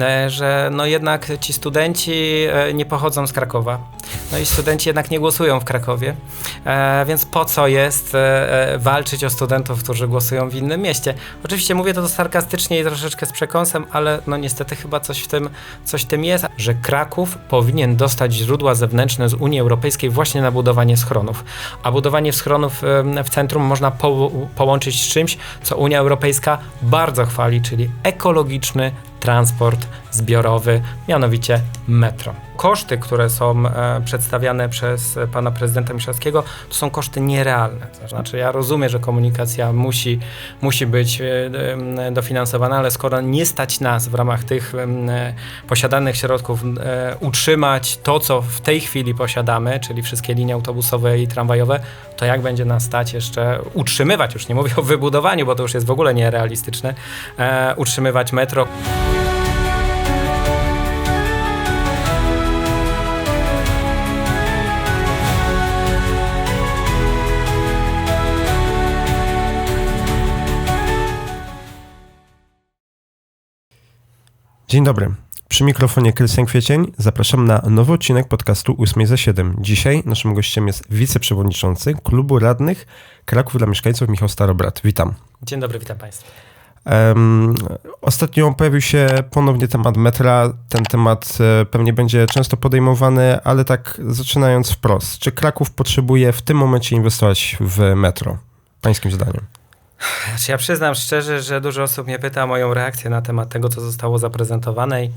e, że no jednak ci studenci e, nie pochodzą z Krakowa. No i studenci jednak nie głosują w Krakowie, e, więc po co jest walczyć o studentów, którzy głosują w innym mieście? Oczywiście mówię to sarkastycznie i troszeczkę z przekąsem, ale no niestety chyba coś w tym, coś w tym jest, że Kraków powinien dostać źródła zewnętrzne z Unii Europejskiej właśnie na budowanie schronów. A budowanie schronów w centrum można po, połączyć z czymś, co Unia Europejska bardzo chwali, czyli ekologiczny transport zbiorowy, mianowicie metro. Koszty, które są e, przedstawiane przez e, pana prezydenta Miszalskiego, to są koszty nierealne. To znaczy, ja rozumiem, że komunikacja musi, musi być e, em, dofinansowana, ale skoro nie stać nas w ramach tych e, posiadanych środków e, utrzymać to, co w tej chwili posiadamy, czyli wszystkie linie autobusowe i tramwajowe, to jak będzie nas stać jeszcze utrzymywać, już nie mówię o wybudowaniu, bo to już jest w ogóle nierealistyczne, e, utrzymywać metro. Dzień dobry. Przy mikrofonie Krystian Kwiecień zapraszam na nowy odcinek podcastu 8 za 7. Dzisiaj naszym gościem jest wiceprzewodniczący Klubu Radnych Kraków dla Mieszkańców Michał Starobrat. Witam. Dzień dobry, witam Państwa. Em, ostatnio pojawił się ponownie temat metra. Ten temat e, pewnie będzie często podejmowany, ale tak zaczynając wprost. Czy Kraków potrzebuje w tym momencie inwestować w metro? Pańskim zdaniem. Znaczy, ja przyznam szczerze, że dużo osób mnie pyta o moją reakcję na temat tego, co zostało zaprezentowane i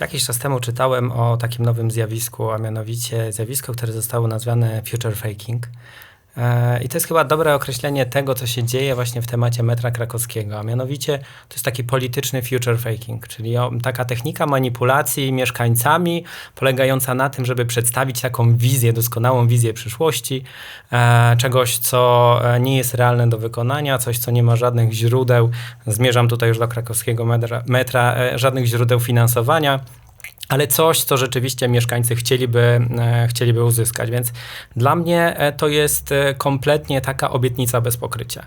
jakiś czas temu czytałem o takim nowym zjawisku, a mianowicie zjawisko, które zostało nazwane future faking. E, I to jest chyba dobre określenie tego, co się dzieje właśnie w temacie metra krakowskiego, a mianowicie to jest taki polityczny future faking, czyli taka technika manipulacji mieszkańcami, polegająca na tym, żeby przedstawić taką wizję, doskonałą wizję przyszłości, e, czegoś, co e, nie jest realne do wykonania, coś, co nie ma żadnych źródeł, zmierzam tutaj już do krakowskiego metra, metra żadnych źródeł finansowania ale coś, co rzeczywiście mieszkańcy chcieliby, e, chcieliby uzyskać. Więc dla mnie e, to jest e, kompletnie taka obietnica bez pokrycia.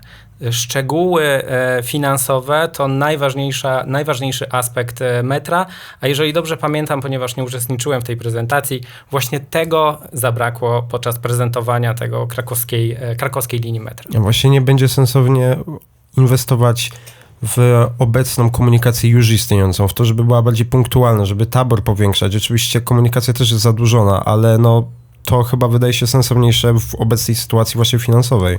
Szczegóły finansowe to najważniejsza, najważniejszy aspekt metra, a jeżeli dobrze pamiętam, ponieważ nie uczestniczyłem w tej prezentacji, właśnie tego zabrakło podczas prezentowania tego krakowskiej, krakowskiej linii metra. A Właśnie nie będzie sensownie inwestować w obecną komunikację już istniejącą, w to, żeby była bardziej punktualna, żeby tabor powiększać. Oczywiście komunikacja też jest zadłużona, ale no to chyba wydaje się sensowniejsze w obecnej sytuacji właśnie finansowej.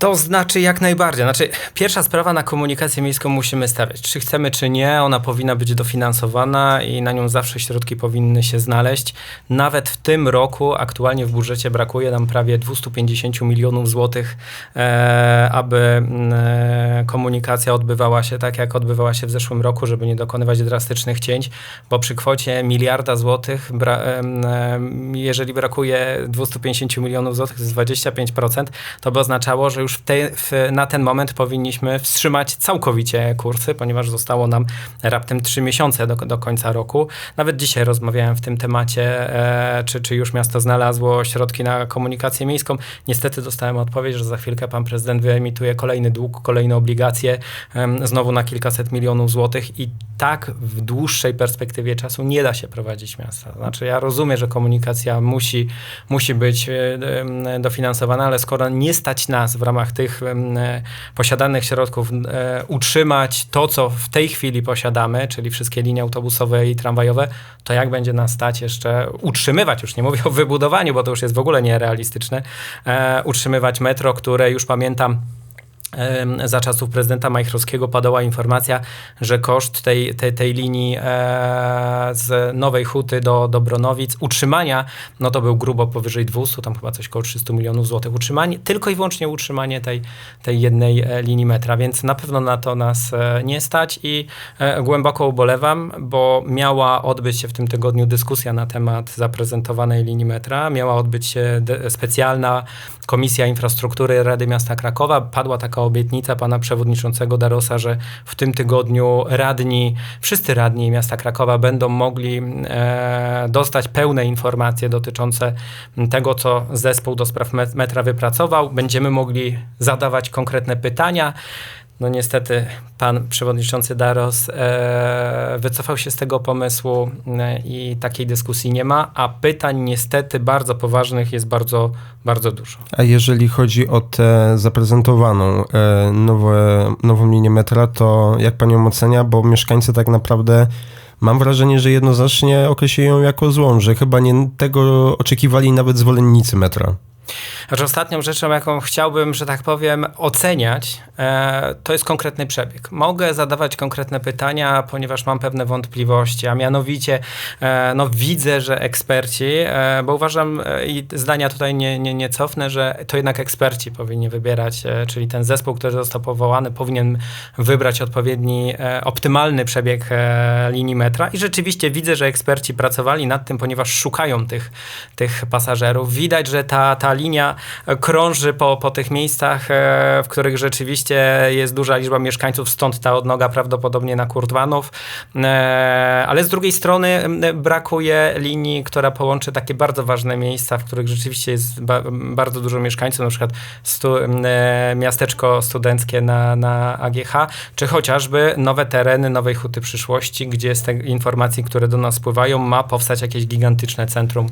To znaczy jak najbardziej. Znaczy, pierwsza sprawa na komunikację miejską musimy stawiać. Czy chcemy, czy nie, ona powinna być dofinansowana i na nią zawsze środki powinny się znaleźć. Nawet w tym roku aktualnie w budżecie brakuje nam prawie 250 milionów złotych, e, aby mm, e, komunikacja odbywała się tak, jak odbywała się w zeszłym roku, żeby nie dokonywać drastycznych cięć, bo przy kwocie miliarda złotych, bra, em, em, jeżeli brakuje 250 milionów złotych, to jest 25%, to by oznaczało, że już w te, w, na ten moment powinniśmy wstrzymać całkowicie kursy, ponieważ zostało nam raptem 3 miesiące do, do końca roku. Nawet dzisiaj rozmawiałem w tym temacie, e, czy, czy już miasto znalazło środki na komunikację miejską. Niestety dostałem odpowiedź, że za chwilkę pan prezydent wyemituje kolejny dług, kolejne obligacje, em, znowu na kilkaset milionów złotych i tak w dłuższej perspektywie czasu nie da się prowadzić miasta. Znaczy ja rozumiem, że komunikacja musi, musi być e, dofinansowana, ale skoro nie stać nas w ramach tych em, e, posiadanych środków e, utrzymać to, co w tej chwili posiadamy, czyli wszystkie linie autobusowe i tramwajowe, to jak będzie nas stać jeszcze utrzymywać, już nie mówię o wybudowaniu, bo to już jest w ogóle nierealistyczne, e, utrzymywać metro, które już pamiętam za czasów prezydenta Majchrowskiego padała informacja, że koszt tej, tej, tej linii e, z Nowej Huty do, do Bronowic, utrzymania, no to był grubo powyżej 200, tam chyba coś około 300 milionów złotych. Utrzymanie, tylko i wyłącznie utrzymanie tej, tej jednej e, linii metra, więc na pewno na to nas e, nie stać i głęboko ubolewam, bo miała odbyć się w tym tygodniu dyskusja na temat zaprezentowanej linii metra, miała odbyć się specjalna Komisja Infrastruktury Rady Miasta Krakowa. Padła taka obietnica pana przewodniczącego Darosa, że w tym tygodniu radni, wszyscy radni miasta Krakowa będą mogli e, dostać pełne informacje dotyczące tego, co zespół do spraw met- metra wypracował. Będziemy mogli zadawać konkretne pytania. No niestety pan przewodniczący Daros e, wycofał się z tego pomysłu e, i takiej dyskusji nie ma, a pytań niestety bardzo poważnych jest bardzo, bardzo dużo. A jeżeli chodzi o tę zaprezentowaną e, nowe, nową linię metra, to jak pan ją ocenia? Bo mieszkańcy tak naprawdę mam wrażenie, że jednoznacznie określili ją jako złą, że chyba nie tego oczekiwali nawet zwolennicy metra. Znaczy ostatnią rzeczą, jaką chciałbym, że tak powiem, oceniać, e, to jest konkretny przebieg. Mogę zadawać konkretne pytania, ponieważ mam pewne wątpliwości, a mianowicie e, no, widzę, że eksperci, e, bo uważam i zdania tutaj nie, nie, nie cofnę, że to jednak eksperci powinni wybierać, czyli ten zespół, który został powołany, powinien wybrać odpowiedni, optymalny przebieg linii metra i rzeczywiście widzę, że eksperci pracowali nad tym, ponieważ szukają tych, tych pasażerów. Widać, że ta, ta linia krąży po, po tych miejscach, e, w których rzeczywiście jest duża liczba mieszkańców, stąd ta odnoga prawdopodobnie na Kurdwanów. E, Ale z drugiej strony brakuje linii, która połączy takie bardzo ważne miejsca, w których rzeczywiście jest ba bardzo dużo mieszkańców, na przykład stu, e, miasteczko studenckie na, na AGH, czy chociażby nowe tereny Nowej Huty Przyszłości, gdzie z tych informacji, które do nas spływają, ma powstać jakieś gigantyczne centrum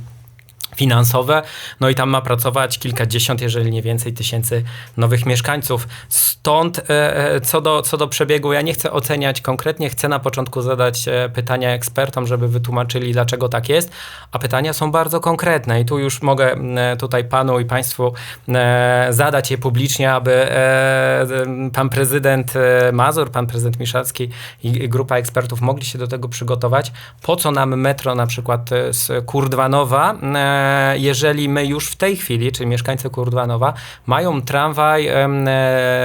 finansowe, no i tam ma pracować kilkadziesiąt, jeżeli nie więcej, tysięcy nowych mieszkańców. Stąd e, e, co do, co do przebiegu, ja nie chcę oceniać konkretnie, chcę na początku zadać e, pytania ekspertom, żeby wytłumaczyli, dlaczego tak jest, a pytania są bardzo konkretne i tu już mogę tutaj panu i państwu zadać je publicznie, aby pan prezydent Mazur, pan prezydent Miszalski i, grupa ekspertów mogli się do tego przygotować. Po co nam metro na przykład z Kurdwanowa, jeżeli my już w tej chwili, czyli mieszkańcy Kurdwanowa, mają tramwaj e,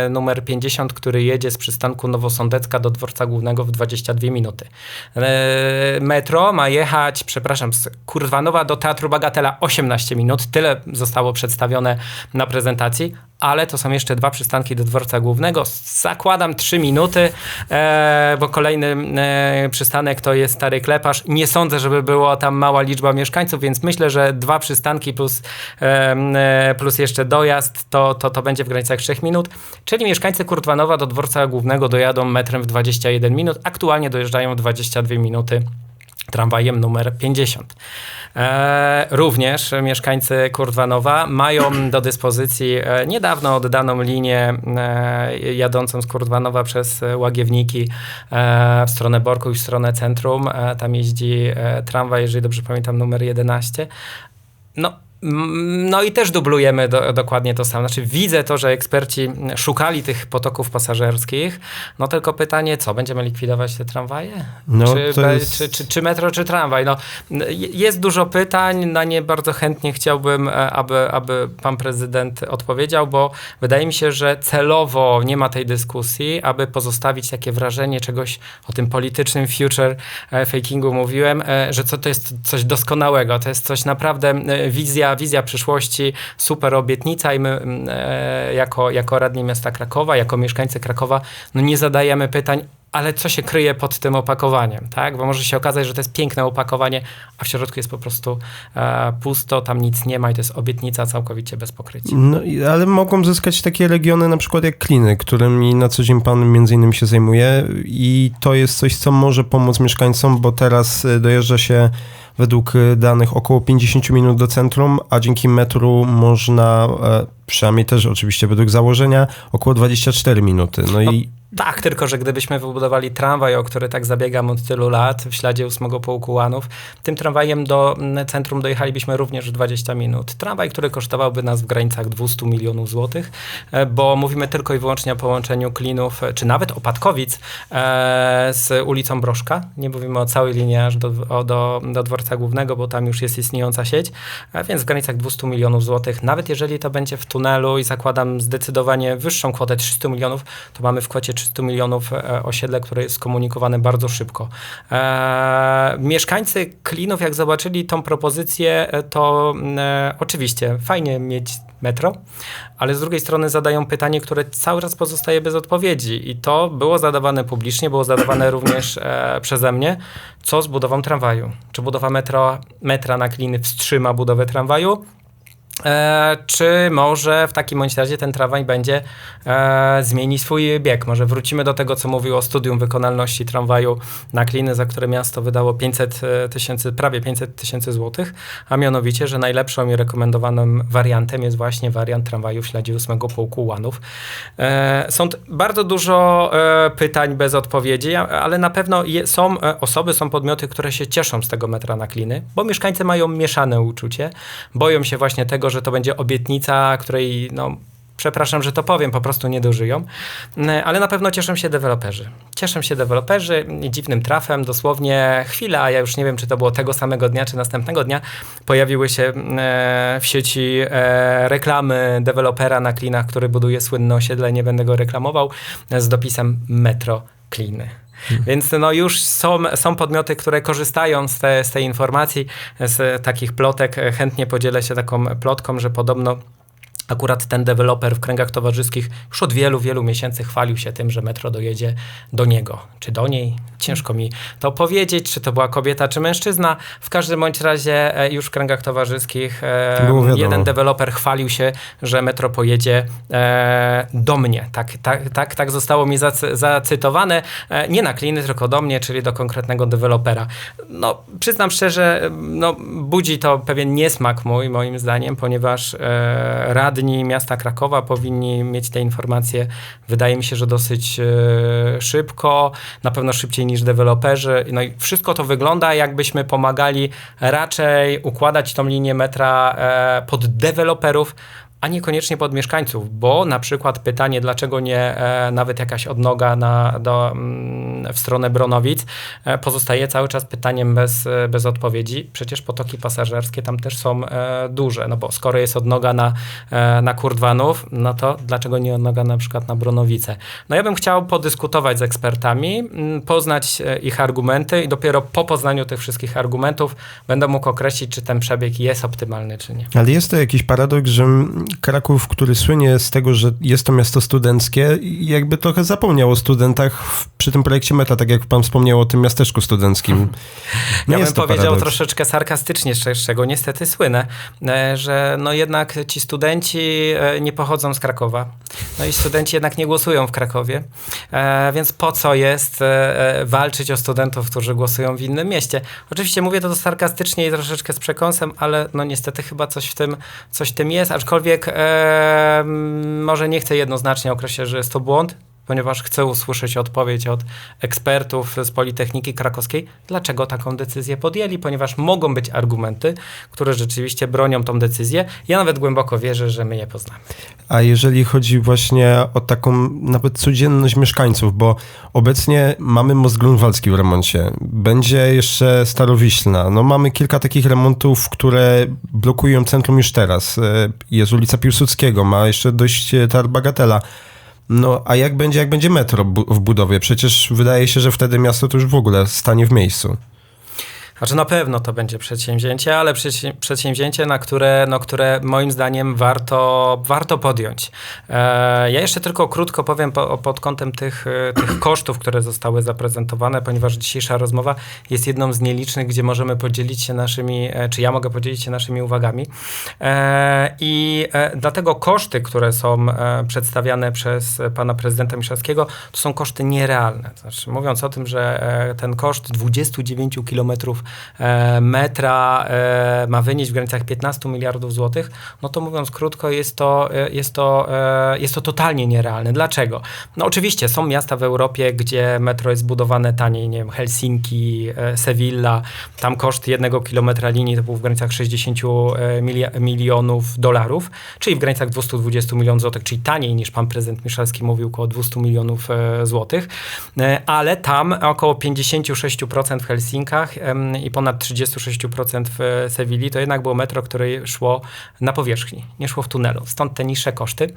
numer 50, który jedzie z przystanku Nowosądecka do dworca głównego w 22 minuty. E, metro ma jechać, przepraszam, z Kurdwanowa do Teatru Bagatela 18 minut. Tyle zostało przedstawione na prezentacji, ale to są jeszcze dwa przystanki do dworca głównego. Zakładam 3 minuty, e, bo kolejny e, przystanek to jest Stary Kleparz. Nie sądzę, żeby było tam mała liczba mieszkańców, więc myślę, że dwa przystanki plus, e, plus jeszcze dojazd to, to, to będzie w granicach 3 minut. Czyli mieszkańcy Kurtwanowa do dworca głównego dojadą metrem w 21 minut. Aktualnie dojeżdżają w 22 minuty tramwajem numer 50. E, również mieszkańcy Kurdwanowa mają do dyspozycji e, niedawno oddaną linię e, jadącą z Kurdwanowa przez Łagiewniki w stronę Borku i w stronę centrum. Tam jeździ tramwaj, jeżeli dobrze pamiętam, numer 11. No, no i też dublujemy do, dokładnie to samo. Znaczy widzę to, że eksperci szukali tych potoków pasażerskich, no tylko pytanie, co, będziemy likwidować te tramwaje? No, czy, jest- czy, czy, czy metro, czy tramwaj? No, jest dużo pytań, na nie bardzo chętnie chciałbym, e, aby, aby pan prezydent odpowiedział, bo wydaje mi się, że celowo nie ma tej dyskusji, aby pozostawić takie wrażenie czegoś o tym politycznym future e, fakingu mówiłem, e, że co to jest coś doskonałego, to jest coś naprawdę e, wizja, przyszłości, super obietnica i my mm, e, jako, jako radni miasta Krakowa, jako mieszkańcy Krakowa, no nie zadajemy pytań, ale co się kryje pod tym opakowaniem, tak? Bo może się okazać, że to jest piękne opakowanie, a w środku jest po prostu e, pusto, tam nic nie ma i to jest obietnica całkowicie bez pokrycia. No, ale mogą zyskać takie regiony na przykład jak Kliny, którymi na co dzień pan między innymi się zajmuje i to jest coś, co może pomóc mieszkańcom, bo teraz y, dojeżdża się według y, danych około 50 minut do centrum, a dzięki metru można, e, przynajmniej też oczywiście według założenia, około 24 minuty. No i Tak, tylko że gdybyśmy wybudowali tramwaj, o który tak zabiegam od tylu lat, w śladzie ósmego pułku Łanów, tym tramwajem do centrum dojechalibyśmy również w 20 minut. Tramwaj, który kosztowałby nas w granicach 200 milionów złotych, e, bo mówimy tylko i wyłącznie o połączeniu Klinów, e, czy nawet Opadkowic e, z ulicą Broszka. Nie mówimy o całej linii aż do, o, do, do dworca głównego, bo tam już jest istniejąca sieć, więc w granicach 200 milionów złotych. Nawet jeżeli to będzie w tunelu i zakładam zdecydowanie wyższą kwotę 300 milionów, to mamy w kwocie 300 milionów e, osiedle, które jest skomunikowane bardzo szybko. E, mieszkańcy Klinów, jak zobaczyli tą propozycję, e, to e, oczywiście fajnie mieć metro, ale z drugiej strony zadają pytanie, które cały czas pozostaje bez odpowiedzi i to było zadawane publicznie, było zadawane również e, przeze mnie. Co z budową tramwaju? Czy budowa metro, metra na Kliny wstrzyma budowę tramwaju? E, czy może w takim bądź razie ten tramwaj będzie e, zmieni swój bieg? Może wrócimy do tego, co mówił o studium wykonalności tramwaju na kliny, za które miasto wydało 500 e, tysięcy, prawie 500 tysięcy złotych, a mianowicie, że najlepszą i rekomendowanym wariantem jest właśnie wariant tramwaju w śladzie 8 pułku Łanów. E, są bardzo dużo e, pytań bez odpowiedzi, ale na pewno je, są e, osoby, są podmioty, które się cieszą z tego metra na kliny, bo mieszkańcy mają mieszane uczucie, boją się właśnie tego, że to będzie obietnica, której no, przepraszam, że to powiem, po prostu nie dożyją, Mm, ale na pewno cieszą się deweloperzy. Cieszą się deweloperzy dziwnym trafem, dosłownie chwilę, a ja już nie wiem, czy to było tego samego dnia, czy następnego dnia, pojawiły się mm, e, w sieci e, reklamy dewelopera na klinach, który buduje słynne osiedle, nie będę go reklamował, z dopisem Metro Kliny. Więc no już są, są podmioty, które korzystają z, te, z tej informacji, z takich plotek. Chętnie podzielę się taką plotką, że podobno Akurat ten deweloper w kręgach towarzyskich już od wielu, wielu miesięcy chwalił się tym, że metro dojedzie do niego, czy do niej. Ciężko mi to powiedzieć, czy to była kobieta, czy mężczyzna. W każdym bądź razie e, już w kręgach towarzyskich e, jeden deweloper chwalił się, że metro pojedzie e, do mnie. Tak, tak, tak, tak zostało mi zacy, zacytowane. Nie na kliny, tylko do mnie, czyli do konkretnego dewelopera. No, przyznam szczerze, no, budzi to pewien niesmak mój, moim zdaniem, ponieważ e, radni miasta Krakowa powinni mieć te informacje, wydaje mi się, że dosyć e, szybko, na pewno szybciej niż deweloperzy. No i wszystko to wygląda, jakbyśmy pomagali raczej układać tą linię metra e, pod deweloperów, a niekoniecznie pod mieszkańców, bo na przykład pytanie, dlaczego nie e, nawet jakaś odnoga na, do, mm, w stronę Bronowic, e, pozostaje cały czas pytaniem bez, e, bez odpowiedzi. Przecież potoki pasażerskie tam też są duże, no bo skoro jest odnoga na, na Kurdwanów, no to dlaczego nie odnoga na przykład na Bronowice? No ja bym chciał podyskutować z ekspertami, mm, poznać ich argumenty i dopiero po poznaniu tych wszystkich argumentów będę mógł określić, czy ten przebieg jest optymalny, czy nie. Ale jest to jakiś paradoks, że Kraków, który słynie z tego, że jest to miasto studenckie, jakby trochę zapomniał o studentach przy tym projekcie Meta, tak jak pan wspomniał o tym miasteczku studenckim. Nie Ja bym powiedział paradoks. troszeczkę sarkastycznie, z czego niestety słynę, e, że no jednak ci studenci e, nie pochodzą z Krakowa. No i studenci jednak nie głosują w Krakowie, E, więc po co jest walczyć o studentów, którzy głosują w innym mieście? Oczywiście mówię to sarkastycznie i troszeczkę z przekąsem, ale no niestety chyba coś w tym, coś w tym jest, aczkolwiek e, może nie chcę jednoznacznie określać, że jest to błąd, ponieważ chcę usłyszeć odpowiedź od ekspertów z Politechniki Krakowskiej, dlaczego taką decyzję podjęli, ponieważ mogą być argumenty, które rzeczywiście bronią tą decyzję. Ja nawet głęboko wierzę, że my je poznamy. A jeżeli chodzi właśnie o taką nawet codzienność mieszkańców, bo obecnie mamy most grunwaldzki w remoncie, będzie jeszcze Starowiślna, no mamy kilka takich remontów, które blokują centrum już teraz. E, Jest ulica Piłsudskiego, ma jeszcze dość e, tar bagatela. No a jak będzie, jak będzie metro w budowie? Przecież wydaje się, że wtedy miasto to już w ogóle stanie w miejscu. Znaczy na pewno to będzie przedsięwzięcie, ale przedsię- przedsięwzięcie, na które, no, które moim zdaniem warto, warto podjąć. E, ja jeszcze tylko krótko powiem po, pod kątem tych, e, tych kosztów, które zostały zaprezentowane, ponieważ dzisiejsza rozmowa jest jedną z nielicznych, gdzie możemy podzielić się naszymi, e, czy ja mogę podzielić się naszymi uwagami. I dlatego koszty, które są przedstawiane przez pana prezydenta Miszalskiego, to są koszty nierealne. Znaczy, mówiąc o tym, że ten koszt 29 kilometrów metra e, ma wynieść w granicach 15 miliardów złotych, no to mówiąc krótko, jest to, e, jest to, e, jest to totalnie nierealne. Dlaczego? No oczywiście są miasta w Europie, gdzie metro jest budowane taniej, nie wiem, Helsinki, e, Sevilla, tam koszt jednego kilometra linii to był w granicach 60 e, milia- milionów dolarów, czyli w granicach 220 milionów złotych, czyli taniej niż pan prezydent Miszalski mówił, około 200 milionów e, złotych, E, ale tam około 56% w Helsinkach i ponad 36% w Sewilli to jednak było metro, które szło na powierzchni, nie szło w tunelu, stąd te niższe koszty.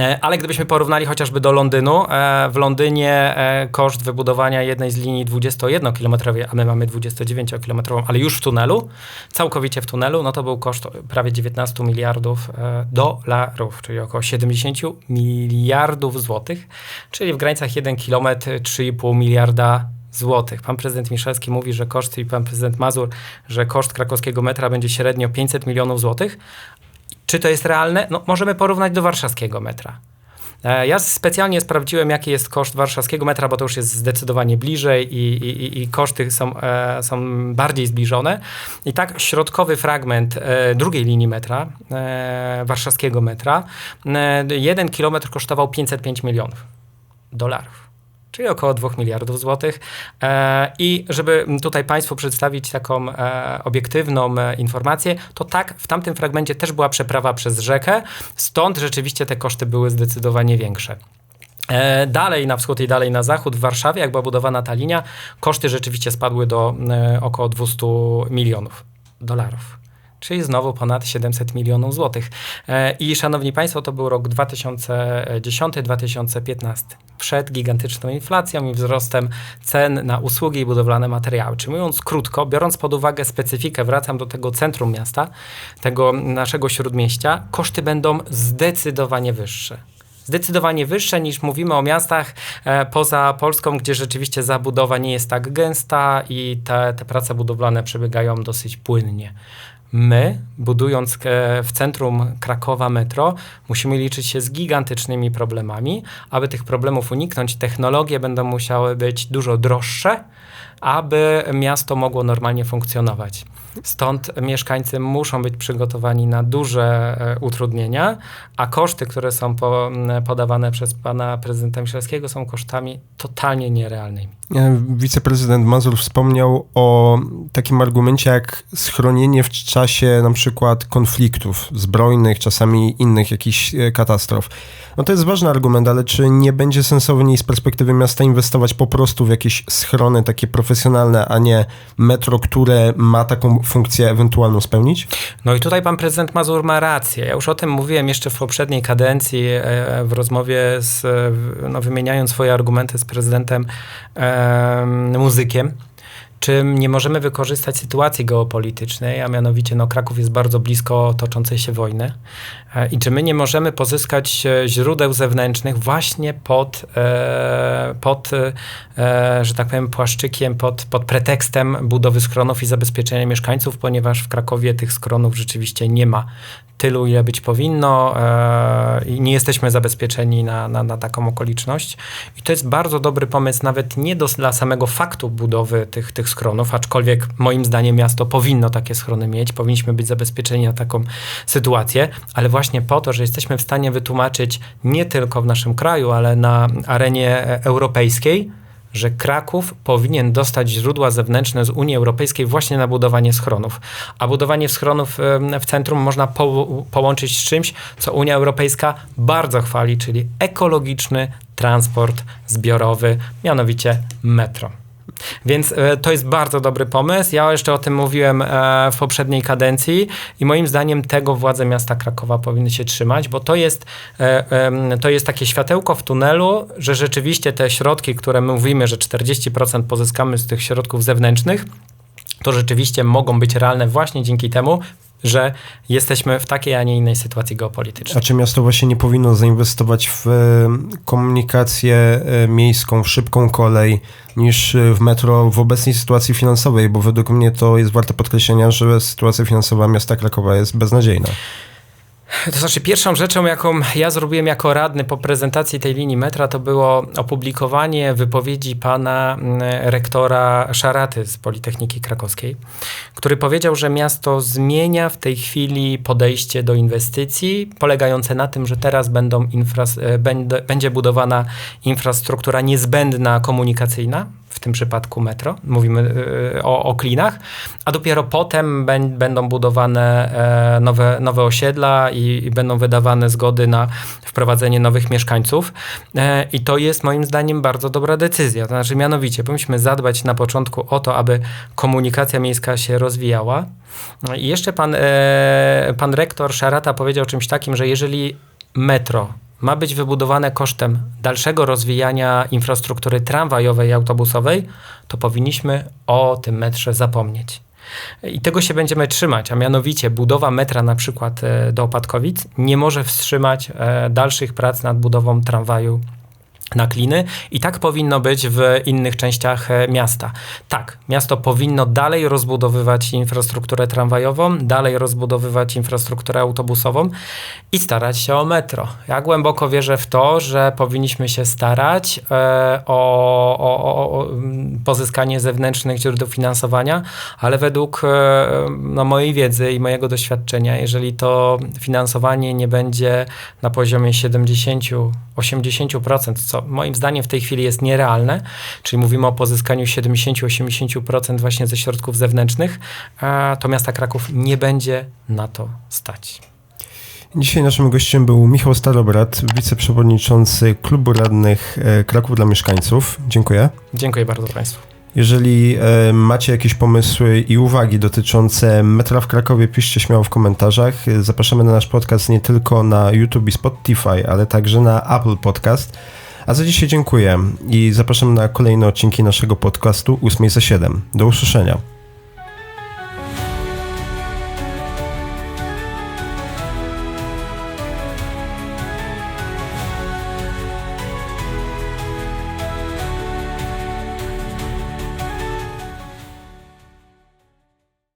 E, Ale gdybyśmy porównali chociażby do Londynu, e, w Londynie e, koszt wybudowania jednej z linii 21-kilometrowej, a my mamy 29-kilometrową, ale już w tunelu, całkowicie w tunelu, no to był koszt prawie 19 miliardów dolarów, czyli około 70 miliardów złotych, czyli w granicach 1 kilometr 3,5 miliarda złotych. Pan prezydent Miszalski mówi, że koszt i pan prezydent Mazur, że koszt krakowskiego metra będzie średnio 500 milionów złotych, Czy to jest realne? No, możemy porównać do warszawskiego metra. E, Ja specjalnie sprawdziłem, jaki jest koszt warszawskiego metra, bo to już jest zdecydowanie bliżej i, i, i koszty są, e, są bardziej zbliżone. I tak środkowy fragment e, drugiej linii metra, e, warszawskiego metra, e, jeden kilometr kosztował 505 milionów dolarów czyli około 2 miliardów złotych. E, I żeby tutaj Państwu przedstawić taką e, obiektywną e, informację, to tak, w tamtym fragmencie też była przeprawa przez rzekę, stąd rzeczywiście te koszty były zdecydowanie większe. Dalej na wschód i dalej na zachód w Warszawie, jak była budowana ta linia, koszty rzeczywiście spadły do około 200 milionów dolarów. Czyli znowu ponad 700 milionów złotych. E, I szanowni Państwo, to był rok 2010-2015. Przed gigantyczną inflacją i wzrostem cen na usługi i budowlane materiały. Czy mówiąc krótko, biorąc pod uwagę specyfikę, wracam do tego centrum miasta, tego naszego śródmieścia, koszty będą zdecydowanie wyższe zdecydowanie wyższe niż mówimy o miastach e, poza Polską, gdzie rzeczywiście zabudowa nie jest tak gęsta i te, te prace budowlane przebiegają dosyć płynnie. My, budując w centrum Krakowa metro, musimy liczyć się z gigantycznymi problemami. Aby tych problemów uniknąć, technologie będą musiały być dużo droższe, aby miasto mogło normalnie funkcjonować. Stąd mieszkańcy muszą być przygotowani na duże e, utrudnienia, a koszty, które są po, podawane przez pana prezydenta Michalskiego, są kosztami totalnie nierealnymi. E, Wiceprezydent Mazur wspomniał o takim argumencie jak schronienie w czasie na przykład konfliktów zbrojnych, czasami innych jakichś e, katastrof. No to jest ważny argument, ale czy nie będzie sensowniej z perspektywy miasta inwestować po prostu w jakieś schrony takie profesjonalne, a nie metro, które ma taką funkcję ewentualną spełnić? No i tutaj pan prezydent Mazur ma rację. Ja już o tym mówiłem jeszcze w poprzedniej kadencji e, w rozmowie z, e, no, wymieniając swoje argumenty z prezydentem e, muzykiem. Czy nie możemy wykorzystać sytuacji geopolitycznej, a mianowicie no, Kraków jest bardzo blisko toczącej się wojny e, i czy my nie możemy pozyskać e, źródeł zewnętrznych właśnie pod, e, pod że tak powiem, płaszczykiem, pod, pod pretekstem budowy schronów i zabezpieczenia mieszkańców, ponieważ w Krakowie tych schronów rzeczywiście nie ma tylu, ile być powinno i nie jesteśmy zabezpieczeni na, na, na taką okoliczność. I to jest bardzo dobry pomysł, nawet nie do, dla samego faktu budowy tych, tych schronów, aczkolwiek moim zdaniem miasto powinno takie schrony mieć, powinniśmy być zabezpieczeni na taką sytuację, ale właśnie po to, że jesteśmy w stanie wytłumaczyć nie tylko w naszym kraju, ale na arenie europejskiej, że Kraków powinien dostać źródła zewnętrzne z Unii Europejskiej właśnie na budowanie schronów. A budowanie schronów w centrum można po, połączyć z czymś, co Unia Europejska bardzo chwali, czyli ekologiczny transport zbiorowy, mianowicie metro. Więc e, to jest bardzo dobry pomysł. Ja jeszcze o tym mówiłem e, w poprzedniej kadencji i moim zdaniem tego władze miasta Krakowa powinny się trzymać, bo to jest, e, to jest takie światełko w tunelu, że rzeczywiście te środki, które my mówimy, że 40% pozyskamy z tych środków zewnętrznych, to rzeczywiście mogą być realne właśnie dzięki temu, że jesteśmy w takiej, a nie innej sytuacji geopolitycznej. A czy miasto właśnie nie powinno zainwestować w e, komunikację e, miejską, w szybką kolej, niż e, w metro w obecnej sytuacji finansowej? Bo według mnie to jest warte podkreślenia, że sytuacja finansowa miasta Krakowa jest beznadziejna. To znaczy, pierwszą rzeczą, jaką ja zrobiłem jako radny po prezentacji tej linii metra, to było opublikowanie wypowiedzi pana mm, rektora Szaraty z Politechniki Krakowskiej, który powiedział, że miasto zmienia w tej chwili podejście do inwestycji, polegające na tym, że teraz będą e, będ- będzie budowana infrastruktura niezbędna komunikacyjna, w tym przypadku metro, mówimy e, o, o klinach, a dopiero potem bę- będą budowane e, nowe, nowe osiedla i, i będą wydawane zgody na wprowadzenie nowych mieszkańców. E, I to jest moim zdaniem bardzo dobra decyzja. To znaczy, mianowicie, powinniśmy zadbać na początku o to, aby komunikacja miejska się rozwijała. No I jeszcze pan, e, pan rektor Szarata powiedział czymś takim, że jeżeli metro ma być wybudowane kosztem dalszego rozwijania infrastruktury tramwajowej i autobusowej, to powinniśmy o tym metrze zapomnieć. I tego się będziemy trzymać, a mianowicie budowa metra na przykład e, do Opatkowic nie może wstrzymać e, dalszych prac nad budową tramwaju na kliny i tak powinno być w innych częściach e, miasta. Tak, miasto powinno dalej rozbudowywać infrastrukturę tramwajową, dalej rozbudowywać infrastrukturę autobusową i starać się o metro. Ja głęboko wierzę w to, że powinniśmy się starać e, o, o, o, mm, pozyskanie zewnętrznych źródeł finansowania, ale według e, no, mojej wiedzy i mojego doświadczenia, jeżeli to finansowanie nie będzie na poziomie 70-80%, co moim zdaniem w tej chwili jest nierealne, czyli mówimy o pozyskaniu 70-80% właśnie ze środków zewnętrznych, e, to miasta Kraków nie będzie na to stać. Dzisiaj naszym gościem był Michał Starobrat, wiceprzewodniczący Klubu Radnych e, Kraków dla Mieszkańców. Dziękuję. Dziękuję bardzo Państwu. Jeżeli e, macie jakieś pomysły i uwagi dotyczące metra w Krakowie, piszcie śmiało w komentarzach. Zapraszamy na nasz podcast nie tylko na YouTube i Spotify, ale także na Apple Podcast. A za dzisiaj dziękuję i zapraszam na kolejne odcinki naszego podcastu 8 za 7. Do usłyszenia.